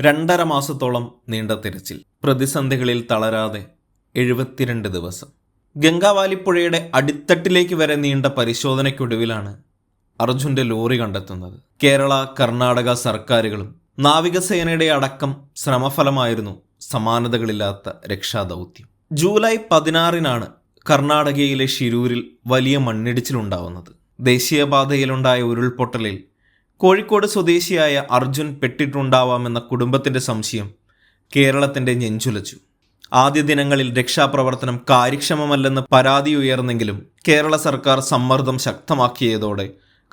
രണ്ടര മാസത്തോളം നീണ്ട തിരച്ചിൽ. പ്രതിസന്ധികളിൽ തളരാതെ എഴുപത്തിരണ്ട് ദിവസം. ഗംഗാവാലിപ്പുഴയുടെ അടിത്തട്ടിലേക്ക് വരെ നീണ്ട പരിശോധനയ്ക്കൊടുവിലാണ് അർജുന്റെ ലോറി കണ്ടെത്തുന്നത്. കേരള കർണാടക സർക്കാരുകളും നാവികസേനയുടെ അടക്കം ശ്രമഫലമായിരുന്നു സമാനതകളില്ലാത്ത രക്ഷാദൗത്യം. ജൂലൈ പതിനാറിനാണ് കർണാടകയിലെ ഷിരൂരിൽ വലിയ മണ്ണിടിച്ചിലുണ്ടാവുന്നത്. ദേശീയപാതയിലുണ്ടായ ഉരുൾപൊട്ടലിൽ കോഴിക്കോട് സ്വദേശിയായ അർജുൻ പെട്ടിട്ടുണ്ടാവാമെന്ന കുടുംബത്തിന്റെ സംശയം കേരളത്തിന്റെ നെഞ്ചുലച്ചു ആദ്യ ദിനങ്ങളിൽ രക്ഷാപ്രവർത്തനം കാര്യക്ഷമമല്ലെന്ന് പരാതി ഉയർന്നെങ്കിലും കേരള സർക്കാർ സമ്മർദ്ദം ശക്തമാക്കിയതോടെ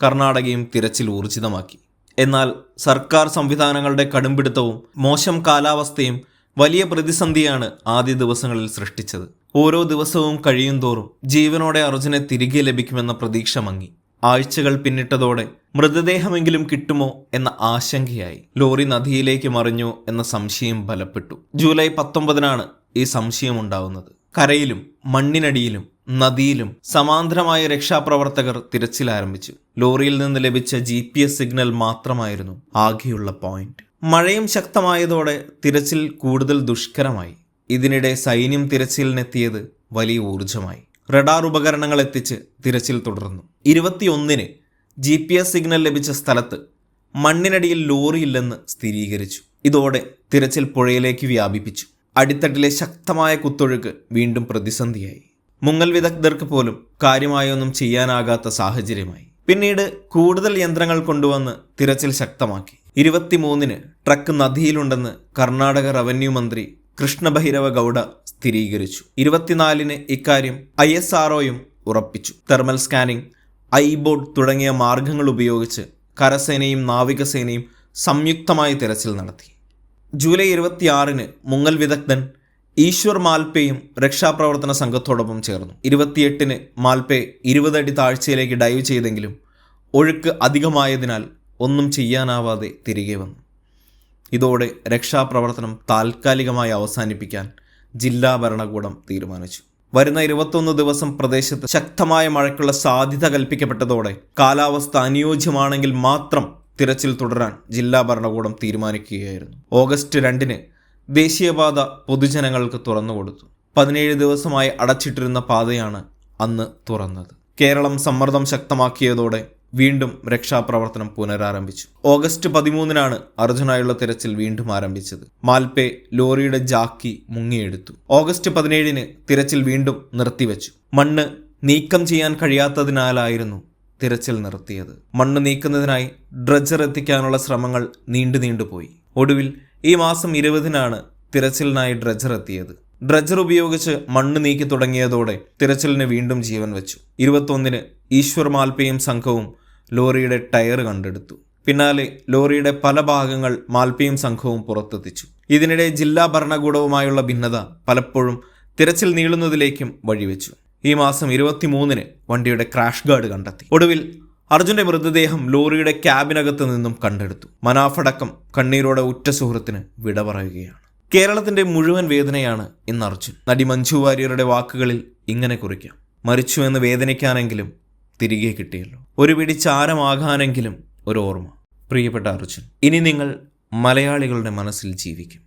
കർണാടകയും തിരച്ചിൽ ഊർജിതമാക്കി. എന്നാൽ സർക്കാർ സംവിധാനങ്ങളുടെ കടുംപിടുത്തവും മോശം കാലാവസ്ഥയും വലിയ പ്രതിസന്ധിയാണ് ആദ്യ ദിവസങ്ങളിൽ സൃഷ്ടിച്ചത്. ഓരോ ദിവസവും കഴിയുന്തോറും ജീവനോടെ അർജുനെ തിരികെ ലഭിക്കുമെന്ന പ്രതീക്ഷ മങ്ങി. ആഴ്ചകൾ പിന്നിട്ടതോടെ മൃതദേഹമെങ്കിലും കിട്ടുമോ എന്ന ആശങ്കയായി. ലോറി നദിയിലേക്ക് മറിഞ്ഞു എന്ന സംശയം ബലപ്പെട്ടു. ജൂലൈ പത്തൊമ്പതിനാണ് ഈ സംശയം ഉണ്ടാവുന്നത് കരയിലും മണ്ണിനടിയിലും നദിയിലും സമാന്തരമായ രക്ഷാപ്രവർത്തകർ തിരച്ചിൽ ആരംഭിച്ചു ലോറിയിൽ നിന്ന് ലഭിച്ച ജി പി എസ് സിഗ്നൽ മാത്രമായിരുന്നു ആകെയുള്ള പോയിന്റ്. മഴയും ശക്തമായതോടെ തിരച്ചിൽ കൂടുതൽ ദുഷ്കരമായി. ഇതിനിടെ സൈന്യം തിരച്ചിലിനെത്തിയത് വലിയ ഊർജമായി റഡാർ ഉപകരണങ്ങൾ എത്തിച്ച് തിരച്ചിൽ തുടർന്നു. ഇരുപത്തിയൊന്നിന് ജി പി എസ് സിഗ്നൽ ലഭിച്ച സ്ഥലത്ത് മണ്ണിനടിയിൽ ലോറിയില്ലെന്ന് സ്ഥിരീകരിച്ചു. ഇതോടെ തിരച്ചിൽ പുഴയിലേക്ക് വ്യാപിപ്പിച്ചു. അടിത്തട്ടിലെ ശക്തമായ കുത്തൊഴുക്ക് വീണ്ടും പ്രതിസന്ധിയായി. മുങ്ങൽ വിദഗ്ധർക്ക് പോലും കാര്യമായൊന്നും ചെയ്യാനാകാത്ത സാഹചര്യമായി. പിന്നീട് കൂടുതൽ യന്ത്രങ്ങൾ കൊണ്ടുവന്ന് തിരച്ചിൽ ശക്തമാക്കി. ഇരുപത്തിമൂന്നിന് ട്രക്ക് നദിയിലുണ്ടെന്ന് കർണാടക റവന്യൂ മന്ത്രി കൃഷ്ണഭൈരവ ഗൗഡ സ്ഥിരീകരിച്ചു. ഇരുപത്തിനാലിന് ഇക്കാര്യം ഐ എസ് ആർഒയും ഉറപ്പിച്ചു. തെർമൽ സ്കാനിംഗ് ഐബോർഡ് തുടങ്ങിയ മാർഗങ്ങൾ ഉപയോഗിച്ച് കരസേനയും നാവികസേനയും സംയുക്തമായി തിരച്ചിൽ നടത്തി. ജൂലൈ ഇരുപത്തിയാറിന് മുങ്ങൽ വിദഗ്ധൻ ഈശ്വർ മാൽപേയും രക്ഷാപ്രവർത്തന സംഘത്തോടൊപ്പം ചേർന്നു. ഇരുപത്തിയെട്ടിന് മാൽപേ ഇരുപതടി താഴ്ചയിലേക്ക് ഡൈവ് ചെയ്തെങ്കിലും ഒഴുക്ക് അധികമായതിനാൽ ഒന്നും ചെയ്യാനാവാതെ തിരികെ വന്നു. ഇതോടെ രക്ഷാപ്രവർത്തനം താൽക്കാലികമായി അവസാനിപ്പിക്കാൻ ജില്ലാ ഭരണകൂടം തീരുമാനിച്ചു. വരുന്ന ഇരുപത്തൊന്ന് ദിവസം പ്രദേശത്ത് ശക്തമായ മഴയ്ക്കുള്ള സാധ്യത കൽപ്പിക്കപ്പെട്ടതോടെ കാലാവസ്ഥ അനുയോജ്യമാണെങ്കിൽ മാത്രം തിരച്ചിൽ തുടരാൻ ജില്ലാ ഭരണകൂടം തീരുമാനിക്കുകയായിരുന്നു. ഓഗസ്റ്റ് രണ്ടിന് ദേശീയപാത പൊതുജനങ്ങൾക്ക് തുറന്നുകൊടുത്തു പതിനേഴ് ദിവസമായി അടച്ചിട്ടിരുന്ന പാതയാണ് അന്ന് തുറന്നത്. കേരളം സമ്മർദ്ദം ശക്തമാക്കിയതോടെ വീണ്ടും രക്ഷാപ്രവർത്തനം പുനരാരംഭിച്ചു. ഓഗസ്റ്റ് പതിമൂന്നിനാണ് അർജുനായുള്ള തിരച്ചിൽ വീണ്ടും ആരംഭിച്ചത്. മാൽപേ ലോറിയുടെ ജാക്കി മുങ്ങിയെടുത്തു. ഓഗസ്റ്റ് പതിനേഴിന് തിരച്ചിൽ വീണ്ടും നിർത്തിവെച്ചു. മണ്ണ് നീക്കം ചെയ്യാൻ കഴിയാത്തതിനാലായിരുന്നു തിരച്ചിൽ നിർത്തിയത്. മണ്ണ് നീക്കുന്നതിനായി ഡ്രഡ്ജർ എത്തിക്കാനുള്ള ശ്രമങ്ങൾ നീണ്ടു നീണ്ടുപോയി. ഒടുവിൽ ഈ മാസം ഇരുപതിനാണ് തിരച്ചിലിനായി ഡ്രഡ്ജർ എത്തിയത്. ഡ്രഡ്ജർ ഉപയോഗിച്ച് മണ്ണ് നീക്കി തുടങ്ങിയതോടെ തിരച്ചിലിന് വീണ്ടും ജീവൻ വെച്ചു. ഇരുപത്തൊന്നിന് ഈശ്വർ മാൽപ്പയും സംഘവും ലോറിയുടെ ടയർ കണ്ടെടുത്തു. പിന്നാലെ ലോറിയുടെ പല ഭാഗങ്ങൾ മാൽപ്പയും സംഘവും പുറത്തെത്തിച്ചു. ഇതിനിടെ ജില്ലാ ഭരണകൂടവുമായുള്ള ഭിന്നത പലപ്പോഴും തിരച്ചിൽ നീളുന്നതിലേക്കും വഴിവെച്ചു. ഈ മാസം ഇരുപത്തിമൂന്നിന് വണ്ടിയുടെ ക്രാഷ് ഗാർഡ് കണ്ടെത്തി. ഒടുവിൽ അർജുന്റെ മൃതദേഹം ലോറിയുടെ ക്യാബിനകത്ത് നിന്നും കണ്ടെടുത്തു. മനാഫടക്കം കണ്ണീരോടെ ഉറ്റ സുഹൃത്തിന് വിട പറയുകയാണ്. കേരളത്തിന്റെ മുഴുവൻ വേദനയാണ് ഇന്ന് അർജുൻ. നടി മഞ്ജു വാര്യരുടെ വാക്കുകളിൽ ഇങ്ങനെ കുറിക്കാം. മരിച്ചു എന്ന് വേദനിക്കാനെങ്കിലും തിരികെ കിട്ടിയല്ലോ. ഒരു പിടി ചാരമാകാനെങ്കിലും ഒരു ഓർമ്മ. പ്രിയപ്പെട്ട അർജുൻ ഇനി നിങ്ങൾ മലയാളികളുടെ മനസ്സിൽ ജീവിക്കും.